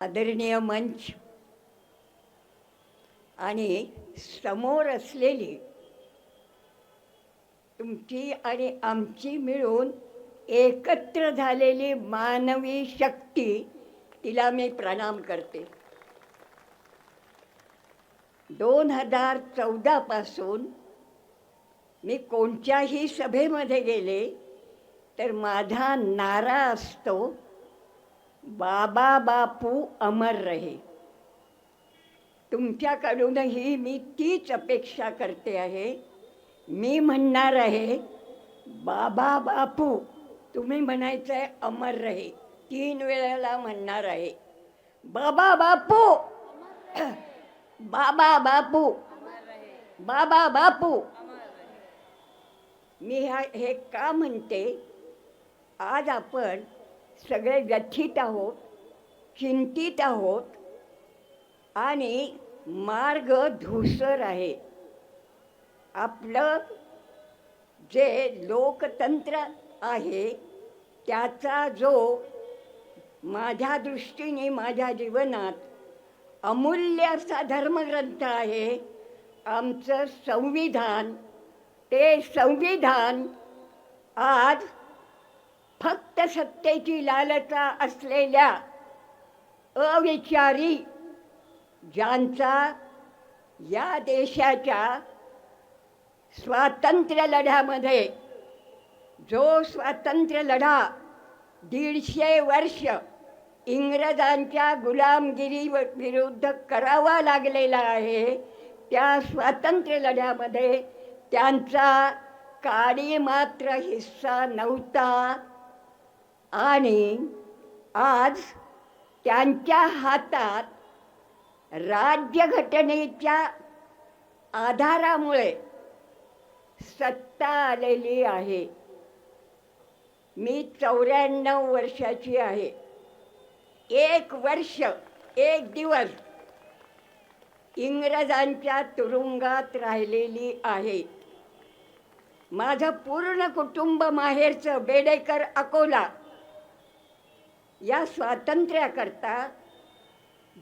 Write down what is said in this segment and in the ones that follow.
आदरणीय मंच आणि समोर असलेली तुमची आणि आमची मिळून एकत्र झालेली मानवी शक्ती तिला मी प्रणाम करते. दोन हजार चौदापासून मी कोणत्याही सभेमध्ये गेले तर माझा नारा असतो बाबा बापू अमर रहे. तुमच्याकडूनही मी तीच अपेक्षा करते आहे. मी म्हणणार आहे बाबा बापू तुम्ही म्हणायचं आहे अमर रहे. तीन वेळेला म्हणणार आहे बाबा बापू बाबा बापू बाबा बापू मी हा हे का म्हणते? आज आपण सगळे व्यथित आहोत चिंतित आहोत आणि मार्ग धूसर आहे. आपलं जे लोकतंत्र आहे त्याचा जो माझ्या दृष्टीने माझ्या जीवनात अमूल्य असा धर्मग्रंथ आहे आमचं संविधान ते संविधान आज फक्त सत्तेची लालसा असलेल्या अविचारी ज्यांचा या देशाच्या स्वातंत्र्य लढ्यामध्ये जो स्वातंत्र्य लढा दीडशे वर्ष इंग्रजांच्या गुलामगिरी विरुद्ध करावा लागलेला आहे त्या स्वातंत्र्य लढ्यामध्ये त्यांचा काडी मात्र हिस्सा नव्हता. आणि आज त्यांच्या हातात राज्यघटनेच्या आधारामुळे सत्ता आलेली आहे. मी चौऱ्याण्णव वर्षाची आहे. एक वर्ष एक दिवस इंग्रजांच्या तुरुंगात राहिलेली आहे. माझं पूर्ण कुटुंब माहेरचं बेडेकर अकोला या स्वातंत्र्याकरता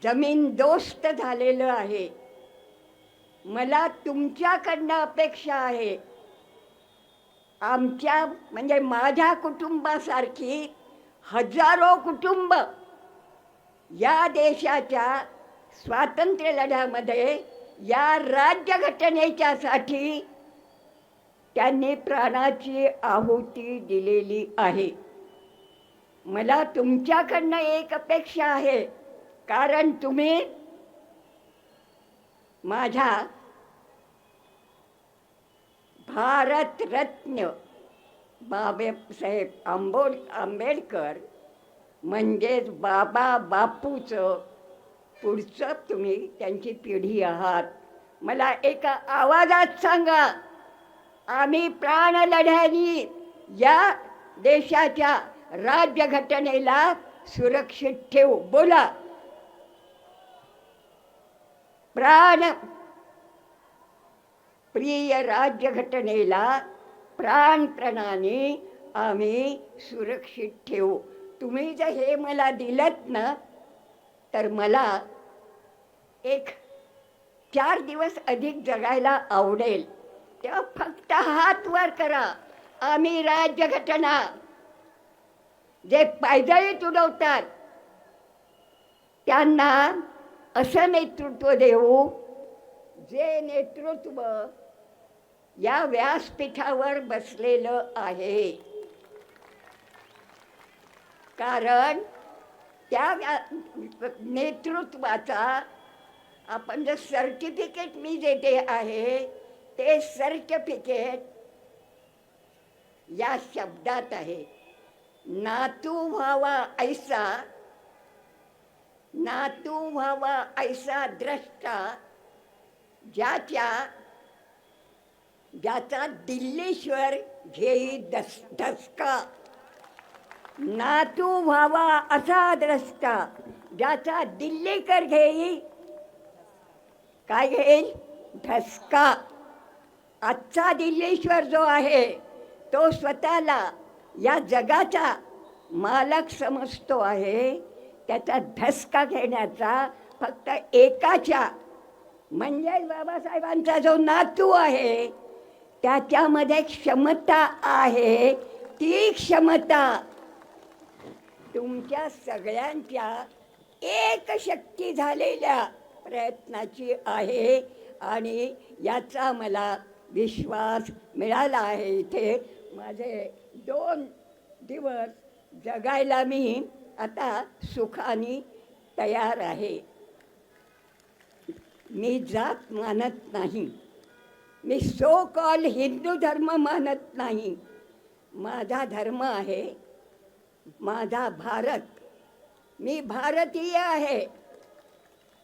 जमीन दोस्त झालेलं आहे. मला तुमच्याकडनं अपेक्षा आहे. आमच्या म्हणजे माझ्या कुटुंबासारखी हजारो कुटुंब या देशाच्या स्वातंत्र्य लढ्यामध्ये या राज्यघटनेच्यासाठी त्यांनी प्राणाची आहुती दिलेली आहे. मला तुमच्याकडनं एक अपेक्षा आहे. कारण तुम्ही माझ्या भारतरत्न बाबासाहेब आंबोड आंबेडकर म्हणजेच बाबा बापूचं पुढचं तुम्ही त्यांची पिढी आहात. मला एका आवाजात सांगा आम्ही प्राण लढ्यानी या देशाच्या राज्यघटनेला सुरक्षित ठेवू बोला. प्राण. प्रिय राज्यघटनेला प्राणप्रणाने आम्ही सुरक्षित ठेवू. तुम्ही जर हे मला दिलत ना तर मला एक चार दिवस अधिक जगायला आवडेल. तेव्हा फक्त हात वर करा. आम्ही राज्यघटना जे पायदळी तुडवतात त्यांना असं नेतृत्व देऊ जे नेतृत्व या व्यासपीठावर बसलेलं आहे. कारण त्या व्या नेतृत्वाचा आपण जे सर्टिफिकेट मी देते आहे ते सर्टिफिकेट या शब्दात आहे. नातू व्हावा ऐसा नातू व्हावा ऐसा द्रष्टा ज्याच्या ज्याचा दिल्लीश्वर घेई दस धसका. नातू व्हावा असा द्रष्टा ज्याचा दिल्लीकर घेई काय घेईल? धसका. आजचा दिल्लीश्वर जो आहे तो स्वतःला या जगाचा मालक समजतो आहे. त्याचा धसका घेण्याचा फक्त एकाच्या म्हणजे बाबासाहेबांचा जो नातू आहे त्याच्यामध्ये क्षमता आहे. ती क्षमता तुमच्या सगळ्यांच्या एक शक्ती झालेल्या प्रयत्नाची आहे आणि याचा मला विश्वास मिळाला आहे इथे. माझे दोन दिवस जगायला मी आता सुखाने तयार आहे. मी जात मानत नाही. मी सो कॉल हिंदू धर्म मानत नाही. माझा धर्म आहे माझा भारत. मी भारतीय आहे.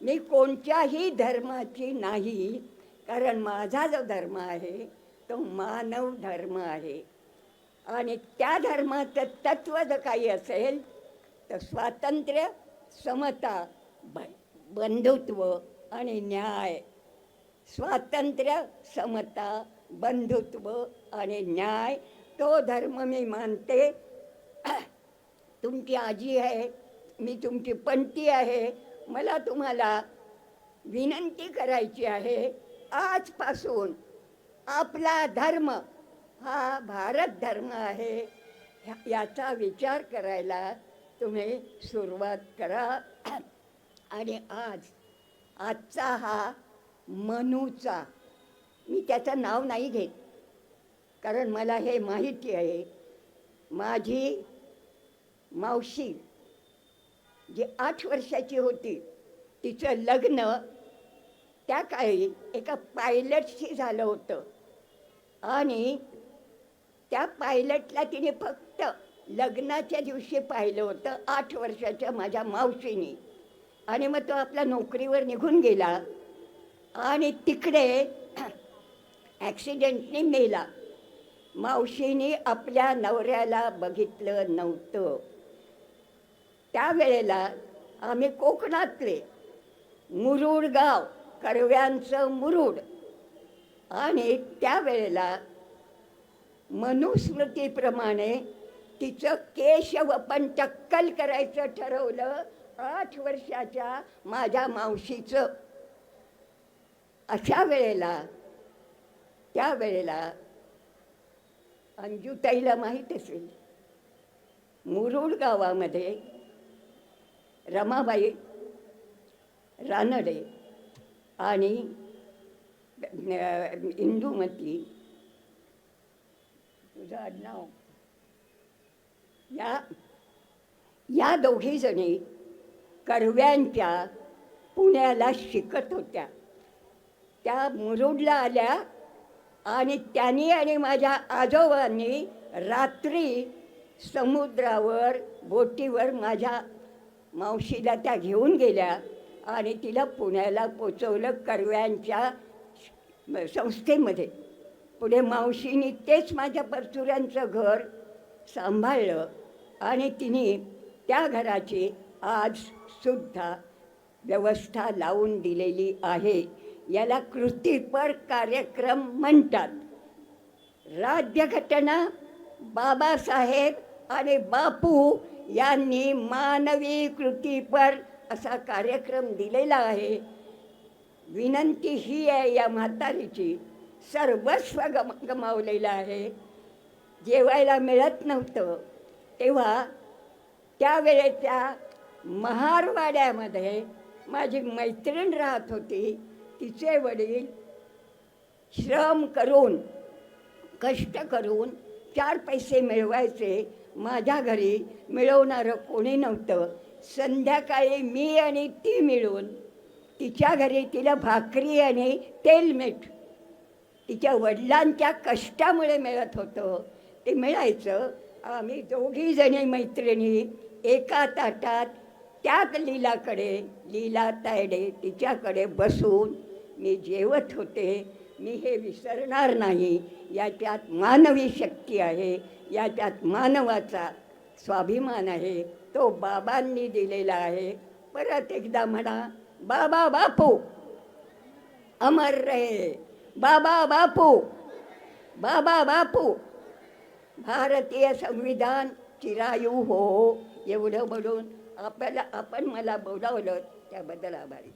मी कोणत्याही धर्माची नाही कारण माझा जो धर्म आहे तो मानव धर्म आहे. आणि त्या धर्माचं तत्त्व जर काही असेल तर स्वातंत्र्य समता ब बंधुत्व आणि न्याय. स्वातंत्र्य समता बंधुत्व आणि न्याय तो धर्म मी मानते. तुमची आजी आहे मी तुमची पंती आहे मला तुम्हाला विनंती करायची आहे. आजपासून आपला धर्म हा भारत धर्म आहे. ह्या- याचा विचार करायला तुम्ही सुरुवात करा. आणि आज आजचा हा मनूचा मी त्याचं नाव नाही घेत. कारण मला हे माहिती आहे माझी मावशी जी आठ वर्षाची होती तिचं लग्न त्या काळी एका पायलटशी झालं होतं. आणि त्या पायलटला तिने फक्त लग्नाच्या दिवशी पाहिलं होतं आठ वर्षाच्या माझ्या मावशीने. आणि मग तो आपल्या नोकरीवर निघून गेला आणि तिकडे ॲक्सिडेंटने मेला. मावशीने आपल्या नवऱ्याला बघितलं नव्हतं. त्यावेळेला आम्ही कोकणातले मुरुड गाव कर्व्यांचं मुरुड. आणि त्यावेळेला मनुस्मृतीप्रमाणे तिचं केशवपन टक्कल करायचं ठरवलं आठ वर्षाच्या माझ्या मावशीचं. अशा वेळेला त्यावेळेला अंजुताईला माहीत असेल मुरुड गावामध्ये रमाबाई रानडे आणि इंदुमती तुझं आडनाव. या या दोघीजणी कर्व्यांच्या पुण्याला शिकत होत्या. त्या मुरुडला आल्या आणि त्यांनी आणि माझ्या आजोबांनी रात्री समुद्रावर बोटीवर माझ्या मावशीला त्या घेऊन गेल्या आणि तिला पुण्याला पोचवलं कर्व्यांच्या संस्थेमध्ये. पुढे मावशीनी तेच माझ्या परचुऱ्यांचं घर सांभाळलं आणि तिने त्या घराची आज सुद्धा व्यवस्था लावून दिलेली आहे. याला कृतीपर कार्यक्रम म्हणतात. राज्यघटना बाबासाहेब आणि बापू यांनी मानवी कृतीपर असा कार्यक्रम दिलेला आहे. विनंती ही आहे या म्हातारीची. सर्वस्व गम गमावलेलं आहे. जेवायला मिळत नव्हतं. तेव्हा त्यावेळेच्या महारवाड्यामध्ये माझी मैत्रीण राहत होती. तिचे वडील श्रम करून कष्ट करून चार पैसे मिळवायचे. माझ्या घरी मिळवणारं कोणी नव्हतं. संध्याकाळी मी आणि ती मिळून तिच्या घरी तिला भाकरी आणि तेलमीठ तिच्या वडिलांच्या कष्टामुळे मिळत होतं. ते मिळायचं. आम्ही दोघी जणी मैत्रिणी एका ताटात त्याच लीलाकडे लीला तायडे तिच्याकडे बसून मी जेवत होते. मी हे विसरणार नाही. याच्यात मानवी शक्ती आहे. याच्यात मानवाचा स्वाभिमान आहे. तो बाबांनी दिलेला आहे. परत एकदा म्हणा बाबा बापू अमर रे बाबा बापू बाबा बापू भारतीय संविधान चिरायू हो एवढं म्हणून आपल्याला आपण मला बोलावलं त्याबद्दल आभारी.